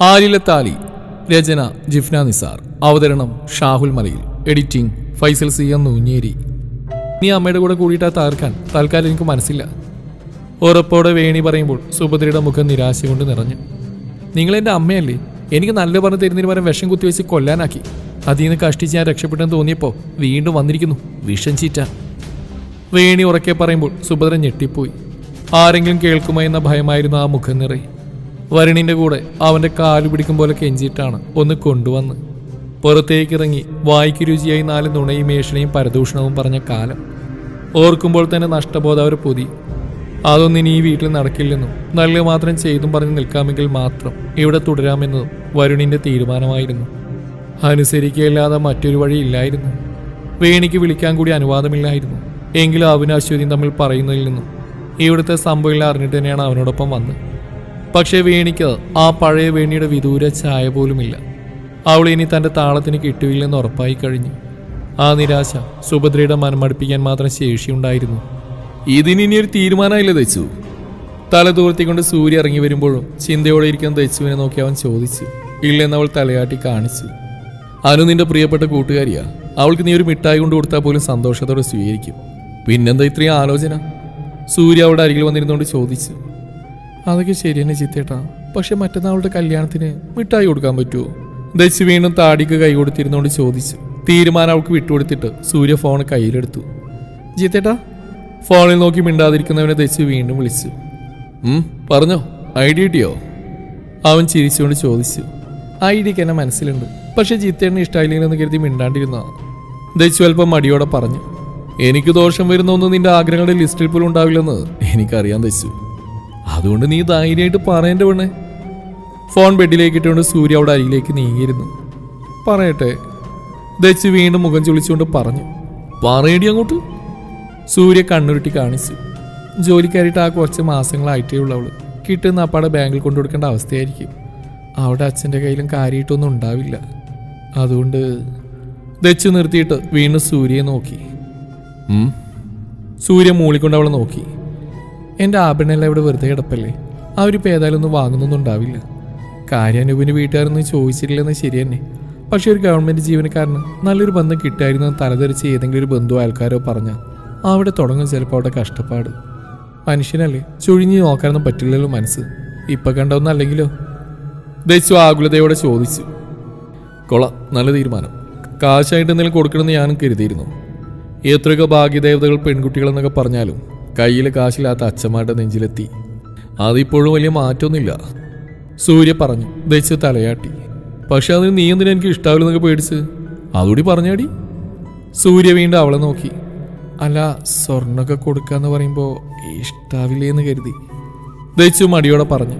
ആലിലെ താലി രചന ജിഫ്ന നിസാർ. അവതരണം Shahul Malayil. Editing Faisal C M Noonjeri. നീ അമ്മയുടെ കൂടെ കൂടിയിട്ടാ തകർക്കാൻ തൽക്കാലം എനിക്ക് മനസ്സില്ല. ഉറപ്പോടെ വേണി പറയുമ്പോൾ സുഭദ്രയുടെ മുഖം നിരാശ കൊണ്ട് നിറഞ്ഞു. നിങ്ങൾ എന്റെ അമ്മയല്ലേ? എനിക്ക് നല്ല പറഞ്ഞ് തരുന്നതിന് പകരം വിഷം കുത്തിവെച്ച് കൊല്ലാനാക്കി. അതിൽ നിന്ന് കഷ്ടിച്ച് ഞാൻ രക്ഷപ്പെട്ടെന്ന് തോന്നിയപ്പോൾ വീണ്ടും വന്നിരിക്കുന്നു. വിഷം ചീറ്റ. വേണി ഉറക്കെ പറയുമ്പോൾ സുഭദ്ര ഞെട്ടിപ്പോയി. ആരെങ്കിലും കേൾക്കുമോ എന്ന ഭയമായിരുന്നു ആ മുഖം നിറയെ. വരുണിന്റെ കൂടെ അവന്റെ കാലു പിടിക്കും പോലെ കെഞ്ചിയിട്ടാണ് ഒന്ന് കൊണ്ടുവന്ന്. പുറത്തേക്ക് ഇറങ്ങി വായിക്ക് രുചിയായി നാല് നുണയും മേഷണയും പരദൂഷണവും പറഞ്ഞ കാലം. ഓർക്കുമ്പോൾ തന്നെ നഷ്ടബോധം അവർ പൊതി. അതൊന്നും ഇനി ഈ വീട്ടിൽ നടക്കില്ലെന്നും നല്ല മാത്രം ചെയ്തും പറഞ്ഞ് നിൽക്കാമെങ്കിൽ മാത്രം ഇവിടെ തുടരാമെന്നതും വരുണിന്റെ തീരുമാനമായിരുന്നു. അനുസരിക്കുകയല്ലാതെ മറ്റൊരു വഴി ഇല്ലായിരുന്നു. വേണിക്ക് വിളിക്കാൻ കൂടി അനുവാദമില്ലായിരുന്നു. എങ്കിലും അവനും അശ്വതിയും തമ്മിൽ പറയുന്നതിൽ നിന്നും ഇവിടുത്തെ സംഭവങ്ങൾ അറിഞ്ഞിട്ട് തന്നെയാണ് അവനോടൊപ്പം വന്നത്. പക്ഷേ വേണിക്ക് ആ പഴയ വേണിയുടെ വിദൂര ഛായ പോലുമില്ല. അവൾ ഇനി തന്റെ താളത്തിന് കിട്ടില്ലെന്ന് ഉറപ്പായി കഴിഞ്ഞു. ആ നിരാശ സുഭദ്രയുടെ മനമടുപ്പിക്കാൻ മാത്രം ശേഷിയുണ്ടായിരുന്നു ഇതിന് ഇനി ഒരു തീരുമാനമില്ല ദച്ചു? തല തൂർത്തിക്കൊണ്ട് സൂര്യ ഇറങ്ങി വരുമ്പോഴും ചിന്തയോടെ ഇരിക്കുന്ന ദച്ചുവിനെ നോക്കി അവൻ ചോദിച്ചു. ഇല്ലെന്ന് അവൾ തലയാട്ടി കാണിച്ചു. അനു നിന്റെ പ്രിയപ്പെട്ട കൂട്ടുകാരിയാ. അവൾക്ക് നീ ഒരു മിഠായി കൊണ്ട് കൊടുത്താൽ പോലും സന്തോഷത്തോടെ സ്വീകരിക്കും. പിന്നെന്താ ഇത്രയും ആലോചന? സൂര്യ അവളുടെ അരികിൽ വന്നിരുന്നുകൊണ്ട് ചോദിച്ചു. അതൊക്കെ ശരി തന്നെ ചിത്തേട്ടാ. പക്ഷെ മറ്റന്നാളുടെ കല്യാണത്തിന് മിഠായി കൊടുക്കാൻ പറ്റുമോ ദശ് വീണ്ടും താടിക്ക് കൈ കൊടുത്തിരുന്നുകൊണ്ട് ചോദിച്ചു. തീരുമാനം അവൾക്ക് വിട്ടുകൊടുത്തിട്ട് സൂര്യ ഫോൺ കയ്യിലെടുത്തു. ജിത്തേട്ടാ ഫോണിൽ നോക്കി മിണ്ടാതിരിക്കുന്നവനെ ദശു വീണ്ടും വിളിച്ചു. പറഞ്ഞോ ഡി കിട്ടിയോ? അവൻ ചിരിച്ചുകൊണ്ട് ചോദിച്ചു. ഐ ഡിക്ക് എന്നെ മനസ്സിലുണ്ട്. പക്ഷെ ജിത്തേണ്ണ ഇഷ്ടമായില്ലെന്ന് കരുതി മിണ്ടാണ്ടിരുന്ന ദശു അല്പം മടിയോടെ പറഞ്ഞു. എനിക്ക് ദോഷം വരുന്ന ഒന്നും നിന്റെ ആഗ്രഹങ്ങളുടെ ലിസ്റ്റിൽ പോലും ഉണ്ടാവില്ലെന്ന് എനിക്കറിയാൻ ദച്ചു അതുകൊണ്ട് നീ ധൈര്യമായിട്ട് പറയേണ്ട പെണ്ണേ. ഫോൺ ബെഡിലേക്ക് ഇട്ടുകൊണ്ട് സൂര്യ അവിടെ അരികിലേക്ക് നീങ്ങിയിരുന്നു. പറയട്ടെ ദച്ച് വീണ്ടും മുഖം ചുളിച്ചുകൊണ്ട് പറഞ്ഞു പറയടി അങ്ങോട്ട്. സൂര്യ കണ്ണുരുട്ടി കാണിച്ചു. ജോലിക്കാരിട്ട് ആ കുറച്ച് മാസങ്ങളായിട്ടേ ഉള്ളവൾ കിട്ടുന്ന അപ്പാടെ ബാങ്കിൽ കൊണ്ടു കൊടുക്കേണ്ട അവസ്ഥയായിരിക്കും. അവിടെ അച്ഛന്റെ കയ്യിലും കാര്യമായിട്ടൊന്നും ഉണ്ടാവില്ല. അതുകൊണ്ട് ദച്ച് നിർത്തിയിട്ട് വീണ്ടും സൂര്യയെ നോക്കി. സൂര്യ മൂളിക്കൊണ്ട് അവളെ നോക്കി. എന്റെ ആഭരണമെല്ലാം ഇവിടെ വെറുതെ കിടപ്പല്ലേ? അവരിപ്പോൾ ഏതായാലും ഒന്നും വാങ്ങുന്നൊന്നും ഉണ്ടാവില്ല. കാര്യാനുവിന് വീട്ടുകാരൊന്നും ചോദിച്ചിട്ടില്ലെന്ന് ശരി തന്നെ. പക്ഷെ ഒരു ഗവൺമെന്റ് ജീവനക്കാരന് നല്ലൊരു ബന്ധം കിട്ടായിരുന്നു തലതെറിച്ച് ഏതെങ്കിലും ഒരു ബന്ധു ആൾക്കാരോ പറഞ്ഞാൽ അവിടെ തുടങ്ങും ചിലപ്പോൾ അവിടെ കഷ്ടപ്പാട്. മനുഷ്യനല്ലേ? ചുഴിഞ്ഞു നോക്കാനൊന്നും പറ്റില്ലല്ലോ മനസ്സ്. ഇപ്പം കണ്ടൊന്നല്ലെങ്കിലോ ദച്ചു ആകുലതയോടെ ചോദിച്ചു. കൊള നല്ല തീരുമാനം. കാശായിട്ട് എന്തെങ്കിലും കൊടുക്കണമെന്ന് ഞാനും കരുതിയിരുന്നു. എത്രയൊക്കെ ഭാഗ്യദേവതകൾ പെൺകുട്ടികളെന്നൊക്കെ പറഞ്ഞാലും കയ്യിൽ കാശില്ലാത്ത അച്ഛന്മാരുടെ നെഞ്ചിലെത്തി. അതിപ്പോഴും വലിയ മാറ്റമൊന്നുമില്ല. സൂര്യ പറഞ്ഞു ദശ തലയാട്ടി. പക്ഷെ അതിന് നീ എന്തിനാ എനിക്ക് ഇഷ്ടാവില്ലെന്നൊക്കെ പേടിച്ച്? അതുകൂടി പറഞ്ഞാടി. സൂര്യ വീണ്ടും അവളെ നോക്കി. അല്ല സ്വർണമൊക്കെ കൊടുക്കാന്ന് പറയുമ്പോൾ ഇഷ്ടാവില്ലേന്ന് കരുതി. ദച്ചു മടിയോടെ പറഞ്ഞു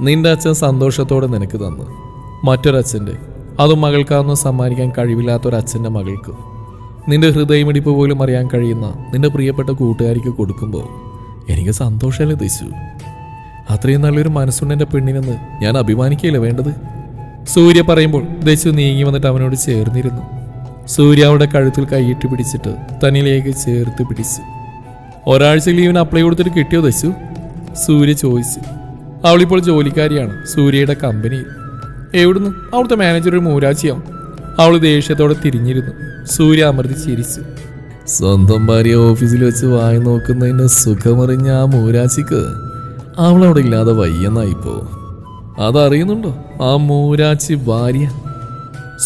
നിന്റെ അച്ഛൻ സന്തോഷത്തോടെ നിനക്ക് തന്നു. മറ്റൊരച്ഛന്റെ. അതും മകൾക്കാന്ന് സമ്മാനിക്കാൻ കഴിവില്ലാത്തൊരച്ഛന്റെ മകൾക്ക്. നിന്റെ ഹൃദയമിടിപ്പ് പോലും അറിയാൻ കഴിയുന്ന നിന്റെ പ്രിയപ്പെട്ട കൂട്ടുകാരിക്ക് കൊടുക്കുമ്പോൾ എനിക്ക് സന്തോഷമല്ലേ ദശു? അത്രയും നല്ലൊരു മനസ്സുണ്ട് എന്റെ പെണ്ണിനെന്ന് ഞാൻ അഭിമാനിക്കുകയല്ലേ വേണ്ടത്? സൂര്യ പറയുമ്പോൾ ദശു നീങ്ങി വന്നിട്ട് അവനോട് ചേർന്നിരുന്നു. സൂര്യ അവളുടെ കഴുത്തിൽ കൈയിട്ട് പിടിച്ചിട്ട് തന്നിലേക്ക് ചേർത്ത് പിടിച്ചു. ഒരാഴ്ച ലീവിന് അപ്ലൈ കൊടുത്തിട്ട് കിട്ടിയോ ദശു? സൂര്യ ചോദിച്ചു. അവളിപ്പോൾ ജോലിക്കാരിയാണ് സൂര്യയുടെ കമ്പനിയിൽ എവിടുന്ന്? അവിടുത്തെ മാനേജർ ഒരു മൂരാച്ചിയാവും. അവൾ ദേഷ്യത്തോടെ തിരിഞ്ഞിരുന്നു. സൂര്യ അമൃതി ചിരിച്ചു. സ്വന്തം ഭാര്യ ഓഫീസിൽ വെച്ച് വായി നോക്കുന്നതിന് സുഖമറിഞ്ഞ ആ മൂരാച്ചിക്ക് അവളവിടെ ഇല്ലാതെ വയ്യെന്നായിപ്പോ അതറിയുന്നുണ്ടോ? ആ മൂരാച്ചി ഭാര്യ.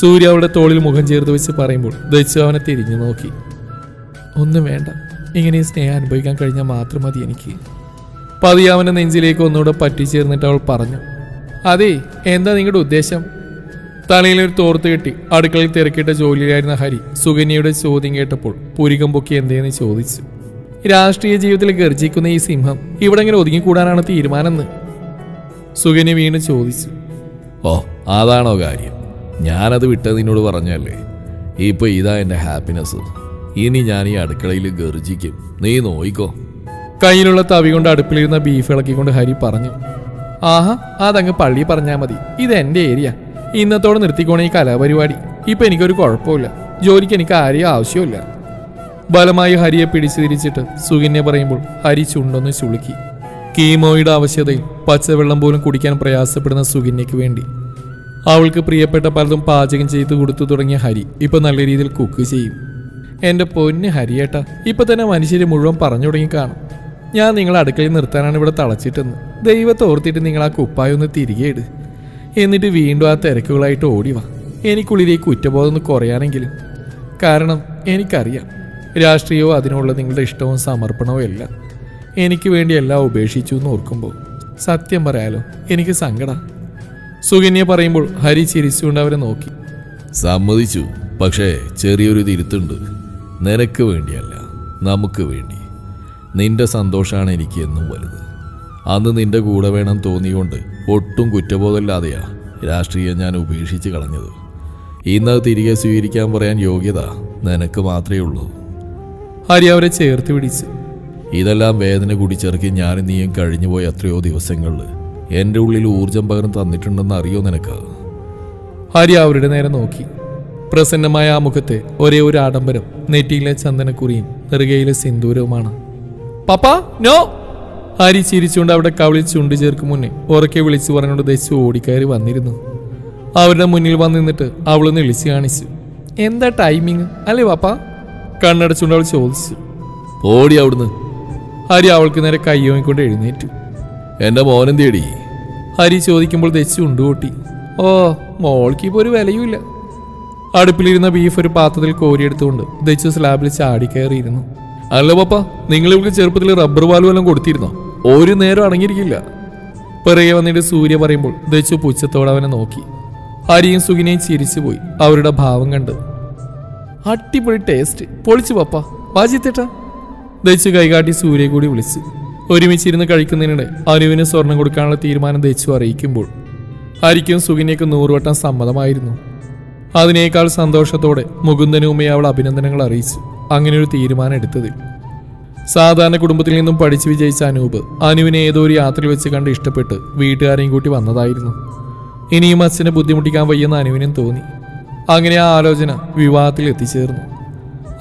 സൂര്യ അവളുടെ തോളിൽ മുഖം ചേർത്ത് വെച്ച് പറയുമ്പോൾ ദച്ചു അവനെ തിരിഞ്ഞു നോക്കി. ഒന്നും വേണ്ട. ഇങ്ങനെ സ്നേഹം അനുഭവിക്കാൻ കഴിഞ്ഞാൽ മാത്രം മതി എനിക്ക്. പതി അവന്റെ നെഞ്ചിലേക്ക് ഒന്നുകൂടെ പറ്റിച്ചേർന്നിട്ട് അവൾ പറഞ്ഞു. അതെ എന്താ നിങ്ങളുടെ ഉദ്ദേശം? തലയിൽ ഒരു തോർത്ത് കെട്ടി അടുക്കളയിൽ തിരക്കിട്ട ജോലിയിലായിരുന്ന ഹരി സുകന്യയുടെ ചോദ്യം കേട്ടപ്പോൾ പുരികം പൊക്കി എന്തേന്ന് ചോദിച്ചു. രാഷ്ട്രീയ ജീവിതത്തിൽ ഗർജിക്കുന്ന ഈ സിംഹം ഇവിടെ ഇങ്ങനെ ഒതുങ്ങിക്കൂടാനാണ് തീരുമാനമെന്ന് സുകന്യ വീണ്ടും ചോദിച്ചു. ഓ അതാണോ കാര്യം? ഞാനത് വിട്ടത് നിന്നോട് പറഞ്ഞല്ലേ? ഇപ്പൊ ഇതാ എന്റെ ഹാപ്പിനെസ് ഇനി ഞാൻ ഈ അടുക്കളയിൽ ഗർജിക്കും. നീ നോയിക്കോ. കയ്യിലുള്ള തവി കൊണ്ട് അടുപ്പിലിരുന്ന ബീഫ് ഇളക്കിക്കൊണ്ട് ഹരി പറഞ്ഞു ആഹാ അതങ്ങ് പള്ളി പറഞ്ഞാൽ മതി. ഇത് എന്റെ ഏരിയ. ഇന്നത്തോടെ നിർത്തിക്കോണേ ഈ കലാപരിപാടി. ഇപ്പൊ എനിക്കൊരു കുഴപ്പമില്ല. ജോലിക്ക് എനിക്ക് ആരെയും ആവശ്യമില്ല ബലമായി ഹരിയെ പിടിച്ചു തിരിച്ചിട്ട് സുകന്യ പറയുമ്പോൾ ഹരി ചുണ്ടൊന്ന് ചുളുക്കി. കീമോയുടെ ആവശ്യതയിൽ പച്ചവെള്ളം പോലും കുടിക്കാൻ പ്രയാസപ്പെടുന്ന സുകന്യയ്ക്ക് വേണ്ടി. അവൾക്ക് പ്രിയപ്പെട്ട പലതും പാചകം ചെയ്തു കൊടുത്തു തുടങ്ങിയ ഹരി ഇപ്പൊ നല്ല രീതിയിൽ കുക്ക് ചെയ്യും. എന്റെ പൊന്ന് ഹരിയേട്ട ഇപ്പൊ തന്നെ മനുഷ്യരെ മുഴുവൻ പറഞ്ഞു തുടങ്ങി കാണും. ഞാൻ നിങ്ങളെ അടുക്കളയിൽ നിർത്താനാണ് ഇവിടെ തളച്ചിട്ടെന്ന്. ദൈവത്തെ ഓർത്തിട്ട് നിങ്ങൾ ആ കുപ്പായൊന്ന് തിരികെ ഇട്. എന്നിട്ട് വീണ്ടും ആ തിരക്കുകളായിട്ട് ഓടി വാ. എനിക്കുള്ളിലെ ഈ കുറ്റബോധം ഒന്ന് കുറയാനെങ്കിലും. കാരണം എനിക്കറിയാം. രാഷ്ട്രീയവും അതിനുള്ള നിങ്ങളുടെ ഇഷ്ടവും സമർപ്പണവും എല്ലാം എനിക്ക് വേണ്ടി എല്ലാം ഉപേക്ഷിച്ചു എന്ന് ഓർക്കുമ്പോൾ സത്യം പറയാലോ എനിക്ക് സങ്കടം. സുകന്യ പറയുമ്പോൾ ഹരി ചിരിച്ചുകൊണ്ട് അവരെ നോക്കി. സമ്മതിച്ചു പക്ഷേ ചെറിയൊരു തിരുത്തുണ്ട്. നിനക്ക് വേണ്ടിയല്ല നമുക്ക് വേണ്ടി. നിന്റെ സന്തോഷമാണ് എനിക്ക് എന്നും വലുത്. അന്ന് നിന്റെ കൂടെ വേണം തോന്നിയുകൊണ്ട് ഒട്ടും കുറ്റബോധമില്ലാതെയാ. രാഷ്ട്രീയം ഞാൻ ഉപേക്ഷിച്ച് കളഞ്ഞത്. ഇന്ന് തിരികെ സ്വീകരിക്കാൻ പറയാൻ യോഗ്യത നിനക്ക് മാത്രമേ ഉള്ളൂ. ഹരി അവരെ ചേർത്ത് പിടിച്ചു. ഇതെല്ലാം വേദന കുടിച്ചിറക്കി ഞാൻ നീയും കഴിഞ്ഞുപോയ എത്രയോ ദിവസങ്ങളിൽ എന്റെ ഉള്ളിൽ ഊർജം പകരം തന്നിട്ടുണ്ടെന്ന് അറിയോ നിനക്ക്? ഹരി അവരുടെ നേരെ നോക്കി. പ്രസന്നമായ ആ മുഖത്തെ ഒരേ ഒരു ആഡംബരം നെറ്റിയിലെ ചന്ദനക്കുറിയും നെറുകയിലെ സിന്ദൂരവുമാണ്. പപ്പ നോ! ഹരി ചിരിച്ചുകൊണ്ട് അവിടെ കവിളിൽ ചുണ്ടു ചേർക്കും മുന്നേ ഉറക്കെ വിളിച്ചു പറഞ്ഞുകൊണ്ട് ദശു ഓടിക്കയറി വന്നിരുന്നു. അവരുടെ മുന്നിൽ വന്ന് നിന്നിട്ട് അവളൊന്ന് വിളിച്ചു കാണിച്ചു. എന്താ ടൈമിങ് അല്ലേ പാപ്പ കണ്ണടച്ചുകൊണ്ട് അവൾ ചോദിച്ചു. ഓടി അവിടുന്ന്. ഹരി അവൾക്ക് നേരെ കയ്യോങ്ങിക്കൊണ്ട് എഴുന്നേറ്റു. എന്റെ മോനം തേടി ഹരി ചോദിക്കുമ്പോൾ ദശു ഉണ്ടുകൂട്ടി. ഓ മോൾക്ക് ഇപ്പോൾ ഒരു വിലയുമില്ല അടുപ്പിലിരുന്ന ബീഫ് ഒരു പാത്രത്തിൽ കോരിയെടുത്തുകൊണ്ട് ദശു സ്ലാബിൽ ചാടിക്കയറിയിരുന്നു. അല്ല പപ്പ നിങ്ങൾ ഇവൾക്ക് ചെറുപ്പത്തിൽ റബ്ബർ പാൽ വല്ലതും കൊടുത്തിരുന്നോ? ഒരു നേരം അടങ്ങിയിരിക്കില്ല. പിറകെ വന്നിട്ട് സൂര്യ പറയുമ്പോൾ ദച്ചു പുച്ഛത്തോടെ അവനെ നോക്കി. ഹരിയും സുഖിനെയും ചിരിച്ചുപോയി അവരുടെ ഭാവം കണ്ട്. അടിപൊളി ടേസ്റ്റ് പൊളിച്ചു പപ്പ. വാജിത്തേട്ടാ. ദച്ചു കൈകാട്ടി സൂര്യ കൂടി വിളിച്ചു. ഒരുമിച്ചിരുന്ന് കഴിക്കുന്നതിനിടെ അനുവിന് സ്വർണം കൊടുക്കാനുള്ള തീരുമാനം ദച്ചു അറിയിക്കുമ്പോൾ ഹരിക്കും സുഖിനെയൊക്കെ നൂറുവട്ടം സമ്മതമായിരുന്നു. അതിനേക്കാൾ സന്തോഷത്തോടെ മുകുന്ദനും അവൾ അഭിനന്ദനങ്ങൾ അറിയിച്ചു. അങ്ങനെ ഒരു തീരുമാനം എടുത്തതിൽ. സാധാരണ കുടുംബത്തിൽ നിന്നും പഠിച്ചു വിജയിച്ച അനൂപ് അനുവിനെ ഏതോ ഒരു യാത്രയിൽ വെച്ച് കണ്ട് ഇഷ്ടപ്പെട്ട് വീട്ടുകാരെയും കൂട്ടി വന്നതായിരുന്നു. ഇനിയും അച്ഛനെ ബുദ്ധിമുട്ടിക്കാൻ വയ്യെന്ന് അനുവിനും തോന്നി. അങ്ങനെ ആ ആലോചന വിവാഹത്തിൽ എത്തിച്ചേർന്നു.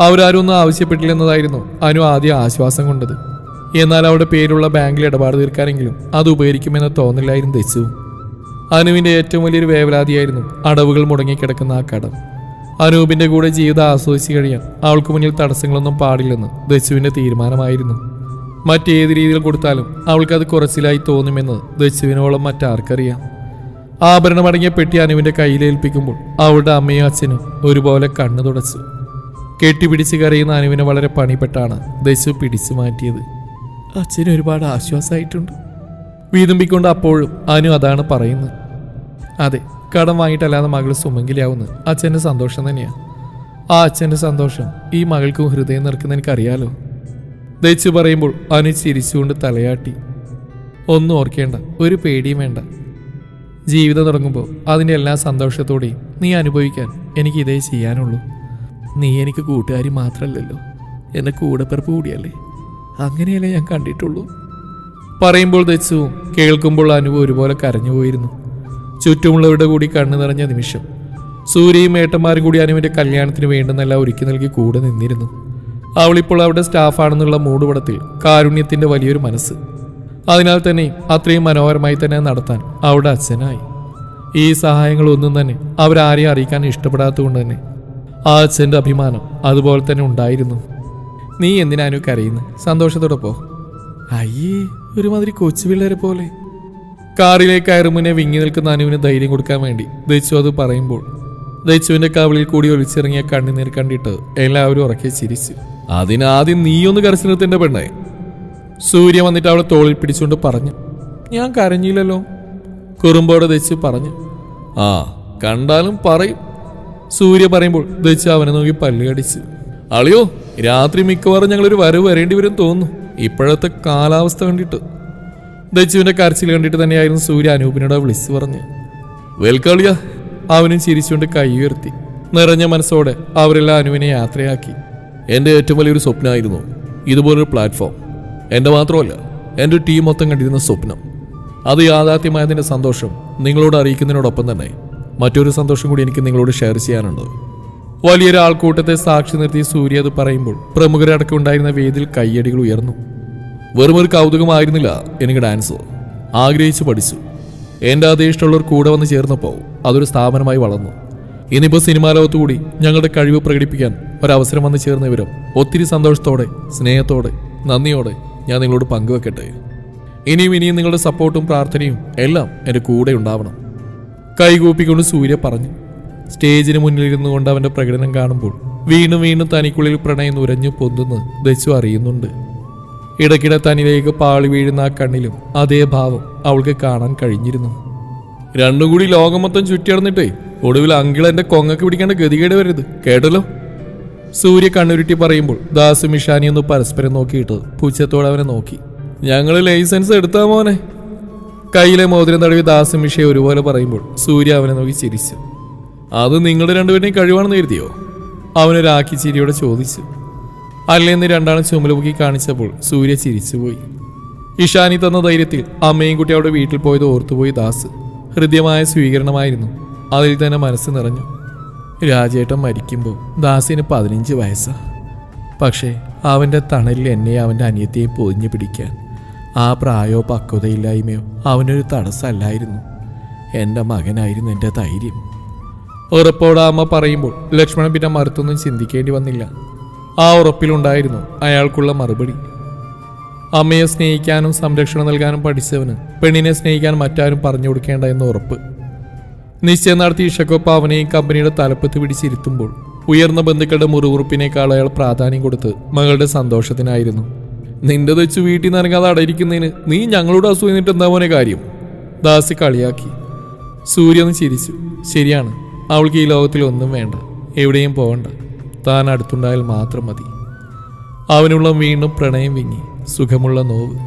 അവരാരും ഒന്നും ആവശ്യപ്പെട്ടില്ലെന്നതായിരുന്നു അനു ആദ്യം ആശ്വാസം കൊണ്ടത്. എന്നാൽ അവിടെ പേരുള്ള ബാങ്കിൽ ഇടപാട് തീർക്കാനെങ്കിലും അത് ഉപകരിക്കുമെന്ന് തോന്നില്ലായിരുന്നു ദശുവും അനുവിന്റെ ഏറ്റവും വലിയൊരു വേവലാതിയായിരുന്നു അടവുകൾ മുടങ്ങിക്കിടക്കുന്ന ആ കടം. അനൂപിന്റെ കൂടെ ജീവിതം ആസ്വദിച്ചു കഴിയാൻ അവൾക്ക് മുന്നിൽ തടസ്സങ്ങളൊന്നും പാടില്ലെന്ന് ദച്ചുവിന്റെ തീരുമാനമായിരുന്നു. മറ്റേത് രീതിയിൽ കൊടുത്താലും അവൾക്കത് കുറച്ചിലായി തോന്നുമെന്ന് ദച്ചുവിനോളം മറ്റാർക്കറിയാം. ആഭരണമടങ്ങിയ പെട്ടി അനുവിന്റെ കയ്യിലേൽപ്പിക്കുമ്പോൾ അവളുടെ അമ്മയും അച്ഛനും ഒരുപോലെ കണ്ണു തുടച്ചു. കെട്ടിപ്പിടിച്ച് കരയുന്ന അനുവിനെ വളരെ പണിപ്പെട്ടാണ് ദശു പിടിച്ചു മാറ്റിയത്. അച്ഛന് ഒരുപാട് ആശ്വാസമായിട്ടുണ്ട്. വീതുമ്പിക്കൊണ്ട് അപ്പോഴും അനു അതാണ് പറയുന്നത്. അതെ കടം വാങ്ങിയിട്ടല്ലാതെ മകൾ സുമംഗലിയാവുന്ന അച്ഛന്റെ സന്തോഷം തന്നെയാണ് ആ അച്ഛന്റെ സന്തോഷം ഈ മകൾക്കും ഹൃദയം നിറക്കുന്ന എനിക്കറിയാലോ. ദച്ചു പറയുമ്പോൾ അനു ചിരിച്ചുകൊണ്ട് തലയാട്ടി. ഒന്നും ഓർക്കേണ്ട ഒരു പേടിയും വേണ്ട. ജീവിതം തുടങ്ങുമ്പോൾ അതിന്റെ എല്ലാ സന്തോഷത്തോടെയും നീ അനുഭവിക്കാൻ എനിക്ക് ഇതേ ചെയ്യാനുള്ളൂ. നീ എനിക്ക് കൂട്ടുകാരി മാത്രമല്ലല്ലോ എന്റെ കൂടെപ്പിറപ്പ് കൂടിയല്ലേ? അങ്ങനെയല്ലേ ഞാൻ കണ്ടിട്ടുള്ളൂ. പറയുമ്പോൾ ദച്ചുവും കേൾക്കുമ്പോൾ അനുഭവം ഒരുപോലെ കരഞ്ഞുപോയിരുന്നു. ചുറ്റുമുള്ളവരുടെ കൂടി കണ്ണു നിറഞ്ഞ നിമിഷം സൂര്യയും ഏട്ടന്മാരും കൂടി അനുവിന്റെ കല്യാണത്തിന് വേണ്ടുന്നെല്ലാം ഒരുക്കി നൽകി കൂടെ നിന്നിരുന്നു. അവളിപ്പോൾ അവിടെ സ്റ്റാഫാണെന്നുള്ള മൂടുപടത്തിൽ കാരുണ്യത്തിന്റെ വലിയൊരു മനസ്സ്. അതിനാൽ തന്നെ അത്രയും മനോഹരമായി തന്നെ നടത്താൻ അവളുടെ അച്ഛനായി. ഈ സഹായങ്ങളൊന്നും തന്നെ അവരാരെയും അറിയിക്കാൻ ഇഷ്ടപ്പെടാത്തതുകൊണ്ട് തന്നെ ആ അച്ഛന്റെ അഭിമാനം അതുപോലെ തന്നെ ഉണ്ടായിരുന്നു. നീ എന്തിനാനു കരയുന്നു സന്തോഷത്തോടെ പോ. അയ്യേ ഒരുമാതിരി കൊച്ചു പിള്ളേരെ പോലെ. കാറിലേക്ക് കയറുമുനെ വിങ്ങി നിൽക്കുന്ന അനുവിന് ധൈര്യം കൊടുക്കാൻ വേണ്ടി ദയിച്ചു അത് പറയുമ്പോൾ ദയിച്ചുവിന്റെ കവിളിൽ കൂടി ഒലിച്ചിറങ്ങിയ കണ്ണുനീർ കണ്ടിട്ട് എല്ലാവരും ഉറക്കെ ചിരിച്ചു. അതിനാദ്യം നീയൊന്ന് കരച്ചു നിർത്തിന്റെ പെണ്ണേ സൂര്യ വന്നിട്ട് അവളെ തോളിൽ പിടിച്ചുകൊണ്ട് പറഞ്ഞു. ഞാൻ കരഞ്ഞില്ലല്ലോ കുറുമ്പോടെ ദച്ചു പറഞ്ഞു. ആ കണ്ടാലും പറയും സൂര്യ പറയുമ്പോൾ ദച്ചു അവനെ നോക്കി പല്ലു കടിച്ചു. അളിയോ രാത്രി മിക്കവാറും ഞങ്ങളൊരു വരവ് വരേണ്ടി വരും തോന്നുന്നു. ഇപ്പോഴത്തെ കാലാവസ്ഥ കണ്ടിട്ട് ദച്ചുവിന്റെ കരച്ചിൽ കണ്ടിട്ട് തന്നെയായിരുന്നു സൂര്യ അനൂപിനോട് വിളിച്ചു പറഞ്ഞു. വെൽക്കളിയ അവനും ചിരിച്ചുകൊണ്ട് കൈ ഉയർത്തി. നിറഞ്ഞ മനസ്സോടെ അവരെല്ലാം അനുവിനെ യാത്രയാക്കി. എന്റെ ഏറ്റവും വലിയൊരു സ്വപ്നമായിരുന്നു ഇതുപോലൊരു പ്ലാറ്റ്ഫോം. എന്റെ മാത്രമല്ല എന്റെ ടീം മൊത്തം കണ്ടിരുന്ന സ്വപ്നം. അത് യാഥാർത്ഥ്യമായതിന്റെ സന്തോഷം നിങ്ങളോട് അറിയിക്കുന്നതിനോടൊപ്പം തന്നെ മറ്റൊരു സന്തോഷം കൂടി എനിക്ക് നിങ്ങളോട് ഷെയർ ചെയ്യാനുണ്ട്. വലിയൊരു ആൾക്കൂട്ടത്തെ സാക്ഷി നിർത്തി സൂര്യ അത് പറയുമ്പോൾ പ്രമുഖരടക്കം ഉണ്ടായിരുന്ന വേദിയിൽ കയ്യടികൾ ഉയർന്നു. വെറും ഒരു കൗതുകമായിരുന്നില്ല എനിക്ക് ഡാൻസ്. ആഗ്രഹിച്ചു പഠിച്ചു. എന്റെ അതേ ഇഷ്ടമുള്ളവർ കൂടെ വന്ന് ചേർന്നപ്പോൾ അതൊരു സ്ഥാപനമായി വളർന്നു. ഇനിയിപ്പോൾ സിനിമാ ലോകത്തുകൂടി ഞങ്ങളുടെ കഴിവ് പ്രകടിപ്പിക്കാൻ ഒരവസരം വന്ന് ചേർന്ന വിവരം ഒത്തിരി സന്തോഷത്തോടെ സ്നേഹത്തോടെ നന്ദിയോടെ ഞാൻ നിങ്ങളോട് പങ്കുവെക്കട്ടെ. ഇനിയും ഇനിയും നിങ്ങളുടെ സപ്പോർട്ടും പ്രാർത്ഥനയും എല്ലാം എന്റെ കൂടെ ഉണ്ടാവണം. കൈകൂപ്പിക്കൊണ്ട് സൂര്യ പറഞ്ഞു. സ്റ്റേജിന് മുന്നിലിരുന്നു കൊണ്ട് അവന്റെ പ്രകടനം കാണുമ്പോൾ വീണ്ടും വീണ്ടും തനിക്കുള്ളിൽ പ്രണയം നുരഞ്ഞു പൊന്തുന്ന് ദശു അറിയുന്നുണ്ട്. ഇടയ്ക്കിടെ തനിലേക്ക് പാളി വീഴുന്ന ആ കണ്ണിലും അതേ ഭാവം അവൾക്ക് കാണാൻ കഴിഞ്ഞിരുന്നു. രണ്ടും കൂടി ലോകം മൊത്തം ചുറ്റിയടന്നിട്ടേ ഒടുവിൽ അങ്കിൾ എന്റെ കൊങ്ങക്ക് പിടിക്കേണ്ട ഗതികേട് വരരുത് കേട്ടല്ലോ? സൂര്യ കണ്ണുരുട്ടി പറയുമ്പോൾ ദാസു മിഷാനി ഒന്ന് പരസ്പരം നോക്കിയിട്ട് പുച്ഛത്തോടെ അവനെ നോക്കി. ഞങ്ങൾ ലൈസൻസ് എടുത്താ മോനെ. കയ്യിലെ മോതിരം തടവി ദാസു മിഷയെ ഒരുപോലെ പറയുമ്പോൾ സൂര്യ അവനെ നോക്കി ചിരിച്ചു. അത് നിങ്ങളുടെ രണ്ടുപേരുടെയും കഴിവാണെന്ന് കരുതിയോ? അവനൊരാക്കി ചിരിയോടെ ചോദിച്ചു. അല്ലെന്ന് രണ്ടാളും ചുമലുപൊക്കി കാണിച്ചപ്പോൾ സൂര്യ ചിരിച്ചുപോയി. ഇഷാനി തന്ന ധൈര്യത്തിൽ അമ്മയും കുട്ടി അവിടെ വീട്ടിൽ പോയത് ഓർത്തുപോയി ദാസ്. ഹൃദ്യമായ സ്വീകരണമായിരുന്നു. അതിൽ തന്നെ മനസ്സ് നിറഞ്ഞു. രാജേട്ടൻ മരിക്കുമ്പോൾ ദാസിന് പതിനഞ്ച് വയസ്സാ. പക്ഷേ അവന്റെ തണലിൽ എന്നെ അവന്റെ അനിയത്തെയും പൊതിഞ്ഞു പിടിക്കാൻ ആ പ്രായോ പക്വതയില്ലായ്മയോ അവനൊരു തടസ്സമല്ലായിരുന്നു. എന്റെ മകനായിരുന്നു എന്റെ ധൈര്യം. ഉറപ്പോടെ അമ്മ പറയുമ്പോൾ ലക്ഷ്മണൻ പിന്നെ മറുത്തൊന്നും ചിന്തിക്കേണ്ടി വന്നില്ല. ആ ഉറപ്പിലുണ്ടായിരുന്നു അയാൾക്കുള്ള മറുപടി. അമ്മയെ സ്നേഹിക്കാനും സംരക്ഷണം നൽകാനും പഠിച്ചവന് പെണ്ണിനെ സ്നേഹിക്കാൻ മറ്റാരും പറഞ്ഞു കൊടുക്കേണ്ട എന്ന് ഉറപ്പ്. നിശ്ചയം നടത്തി ഇഷക്കൊപ്പ അവനെയും കമ്പനിയുടെ തലപ്പത്ത് പിടിച്ചിരുത്തുമ്പോൾ ഉയർന്ന ബന്ധുക്കളുടെ മുറിവുറുപ്പിനേക്കാൾ അയാൾ പ്രാധാന്യം കൊടുത്ത് മകളുടെ സന്തോഷത്തിനായിരുന്നു. നിന്റെ വെച്ച് വീട്ടിൽ നിന്ന് ഇറങ്ങാതെ അടയിരിക്കുന്നതിന് നീ ഞങ്ങളോട് അസൂന്നിട്ട് എന്താ മോനെ കാര്യം? ദാസി കളിയാക്കി. സൂര്യ ഒന്ന് ചിരിച്ചു. ശരിയാണ് അവൾക്ക് ഈ ലോകത്തിൽ ഒന്നും വേണ്ട. എവിടെയും പോകണ്ട താൻ അടുത്തുണ്ടായാൽ മാത്രം മതി. അവനുള്ള വീണ്ടും പ്രണയം വിങ്ങി സുഖമുള്ള നോവ്.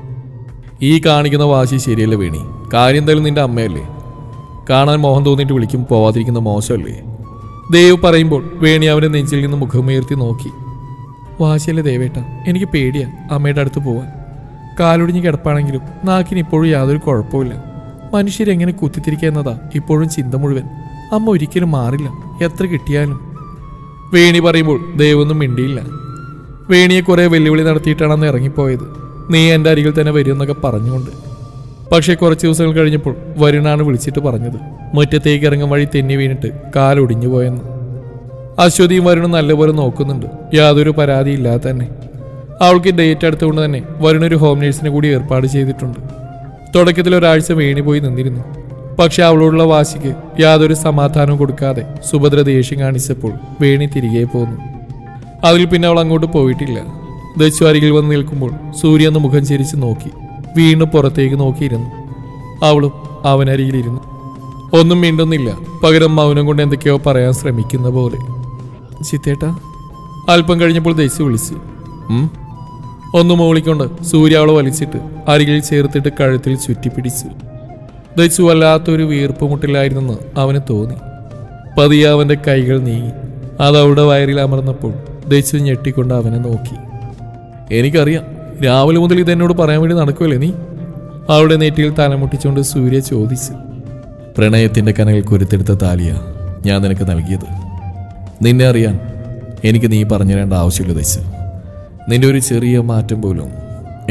ഈ കാണിക്കുന്ന വാശി ശരിയല്ല വീണി? കാര്യം എന്തായാലും നിന്റെ അമ്മയല്ലേ? കാണാൻ മോഹം തോന്നിയിട്ട് വിളിക്കും പോവാതിരിക്കുന്ന മോശമല്ലേ? ദേവ് പറയുമ്പോൾ വേണി അവനെ നെഞ്ചിൽ നിന്ന് മുഖമുയർത്തി നോക്കി. വാശിയല്ലേ ദേവേട്ട എനിക്ക് പേടിയാ അമ്മയുടെ അടുത്ത് പോവാൻ. കാലൊടിഞ്ഞ് കിടപ്പാണെങ്കിലും നാക്കിന് ഇപ്പോഴും യാതൊരു കുഴപ്പമില്ല മനുഷ്യരെങ്ങനെ കുത്തിത്തിരിക്കുക എന്നതാ ഇപ്പോഴും ചിന്ത മുഴുവൻ. അമ്മ ഒരിക്കലും മാറില്ല എത്ര കിട്ടിയാലും. വേണി പറയുമ്പോൾ ദേവൊന്നും മിണ്ടിയില്ല. വേണിയെ കുറേ വെല്ലുവിളി നടത്തിയിട്ടാണ് അന്ന് ഇറങ്ങിപ്പോയത്. നീ എന്റെ അരികിൽ തന്നെ വരുമെന്നൊക്കെ പറഞ്ഞുകൊണ്ട്. പക്ഷേ കുറച്ച് ദിവസങ്ങൾ കഴിഞ്ഞപ്പോൾ വരുണാണ് വിളിച്ചിട്ട് പറഞ്ഞത്. മുറ്റത്തേക്ക് ഇറങ്ങും വഴി തെന്നി വീണിട്ട് കാലൊടിഞ്ഞു പോയെന്ന്. അശ്വതിയും വരുണും നല്ലപോലെ നോക്കുന്നുണ്ട്. യാതൊരു പരാതിയില്ലാതെ തന്നെ. അവൾക്ക് ഡേറ്റ് അടുത്തുകൊണ്ട് തന്നെ വരുണൊരു ഹോം നേഴ്സിനെ കൂടി ഏർപ്പാട് ചെയ്തിട്ടുണ്ട്. തുടക്കത്തിൽ ഒരാഴ്ച വേണി പോയി നിന്നിരുന്നു. പക്ഷെ അവളോടുള്ള വാശിക്ക് യാതൊരു സമാധാനവും കൊടുക്കാതെ സുഭദ്ര ദേഷ്യം കാണിച്ചപ്പോൾ വേണി തിരികെ പോന്നു. അതിൽ പിന്നെ അവൾ അങ്ങോട്ട് പോയിട്ടില്ല. ദശ്വാരികൾ വന്ന് നിൽക്കുമ്പോൾ സൂര്യ ഒന്ന് മുഖം ചിരിച്ച് നോക്കി. വീണ്ടും പുറത്തേക്ക് നോക്കിയിരുന്നു. അവളും അവനരികിലിരുന്നു. ഒന്നും മിണ്ടുന്നില്ല. പകരം മൗനം കൊണ്ട് എന്തൊക്കെയോ പറയാൻ ശ്രമിക്കുന്ന പോലെ. ചിത്തേട്ടാ അല്പം കഴിഞ്ഞപ്പോൾ ദശു വിളിച്ചു? ഒന്ന് മോളിക്കൊണ്ട് സൂര്യ അവളെ വലിച്ചിട്ട് അരികിൽ ചേർത്തിട്ട് കഴുത്തിൽ ചുറ്റിപ്പിടിച്ചു. ദച്ചു വല്ലാത്തൊരു വീർപ്പുമുട്ടിലായിരുന്നെന്ന് അവന് തോന്നി. പതിയെ അവന്റെ കൈകൾ നീങ്ങി. അത് അവളുടെ വയറിൽ അമർന്നപ്പോൾ ദച്ചു ഞെട്ടിക്കൊണ്ട് അവനെ നോക്കി. എനിക്കറിയാം രാവിലെ മുതൽ ഇതെന്നോട് പറയാൻ വേണ്ടി നടക്കുമല്ലേ നീ? അവളുടെ നെറ്റിയിൽ തലമുട്ടിച്ചുകൊണ്ട് സൂര്യ ചോദിച്ചു. പ്രണയത്തിന്റെ കനകൾ കുരുത്തെടുത്ത താലിയ ഞാൻ നിനക്ക് നൽകിയത്. നിന്നെ അറിയാൻ എനിക്ക് നീ പറഞ്ഞു തരേണ്ട ആവശ്യമില്ല ദശ നിന്റെ ഒരു ചെറിയ മാറ്റം പോലും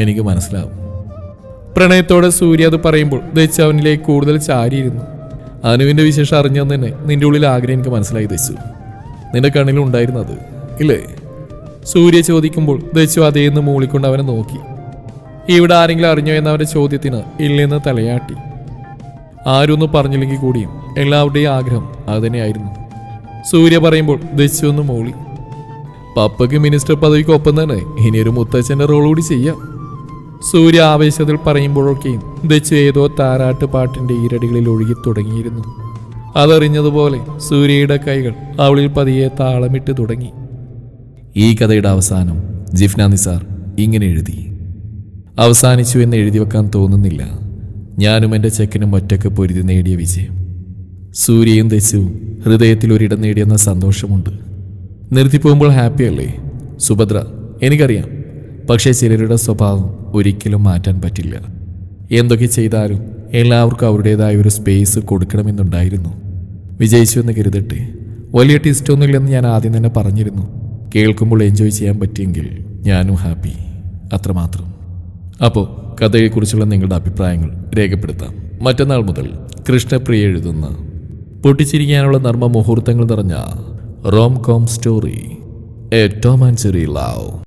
എനിക്ക് മനസ്സിലാവും. പ്രണയത്തോടെ സൂര്യ അത് പറയുമ്പോൾ ദച്ചു അവനിലേക്ക് കൂടുതൽ ചാരിയിരുന്നു. അനുവിന്റെ വിശേഷം അറിഞ്ഞെന്ന് തന്നെ നിന്റെ ഉള്ളിൽ ആഗ്രഹം എനിക്ക് മനസ്സിലായി ദശു നിന്റെ കണ്ണിലുണ്ടായിരുന്നത് ഇല്ലേ? സൂര്യ ചോദിക്കുമ്പോൾ ദച്ചു അതേന്ന് മൂളിക്കൊണ്ട് അവനെ നോക്കി. ഇവിടെ ആരെങ്കിലും അറിഞ്ഞോ എന്ന അവന്റെ ചോദ്യത്തിന് ഇല്ലെന്ന് തലയാട്ടി. ആരൊന്നും പറഞ്ഞില്ലെങ്കിൽ കൂടിയും എല്ലാവരുടെയും ആഗ്രഹം അതുതന്നെയായിരുന്നു സൂര്യ പറയുമ്പോൾ ദച്ചു ഒന്ന് മൂളി. പപ്പയ്ക്ക് മിനിസ്റ്റർ പദവിക്കൊപ്പം തന്നെ ഇനിയൊരു മുത്തച്ഛന്റെ റോൾ കൂടി ചെയ്യാം. സൂര്യ ആവേശത്തിൽ പറയുമ്പോഴൊക്കെയും ദച്ച് ഏതോ താരാട്ട് പാട്ടിന്റെ ഈരടികളിൽ ഒഴുകി തുടങ്ങിയിരുന്നു. അതറിഞ്ഞതുപോലെ സൂര്യയുടെ കൈകൾ അവളിൽ പതിയെ താളമിട്ട് തുടങ്ങി. ഈ കഥയുടെ അവസാനം ജിഫ്ന നിസാർ ഇങ്ങനെ എഴുതി. അവസാനിച്ചു എന്ന് എഴുതി വെക്കാൻ തോന്നുന്നില്ല. ഞാനും എന്റെ ചെക്കനും ഒറ്റയ്ക്ക് പൊരുതി നേടിയ വിജയം. സൂര്യയും ദശുവും ഹൃദയത്തിൽ ഒരിടം നേടിയെന്ന സന്തോഷമുണ്ട്. നിർത്തിപ്പോകുമ്പോൾ ഹാപ്പിയല്ലേ? സുഭദ്ര എനിക്കറിയാം. പക്ഷേ ചിലരുടെ സ്വഭാവം ഒരിക്കലും മാറ്റാൻ പറ്റില്ല. എന്തൊക്കെ ചെയ്താലും എല്ലാവർക്കും അവരുടേതായ ഒരു സ്പേസ് കൊടുക്കണമെന്നുണ്ടായിരുന്നു. വിജയിച്ചു എന്ന് കരുതട്ടെ. വലിയ ടിസ്റ്റൊന്നുമില്ലെന്ന് ഞാൻ ആദ്യം തന്നെ പറഞ്ഞിരുന്നു. കേൾക്കുമ്പോൾ എൻജോയ് ചെയ്യാൻ പറ്റിയെങ്കിൽ ഞാനും ഹാപ്പി അത്രമാത്രം. അപ്പോൾ കഥയെക്കുറിച്ചുള്ള നിങ്ങളുടെ അഭിപ്രായങ്ങൾ രേഖപ്പെടുത്താം. മറ്റന്നാൾ മുതൽ കൃഷ്ണപ്രിയ എഴുതുന്ന പൊട്ടിച്ചിരിക്കാനുള്ള നർമ്മ മുഹൂർത്തങ്ങൾ നിറഞ്ഞ rom com story a Tom and love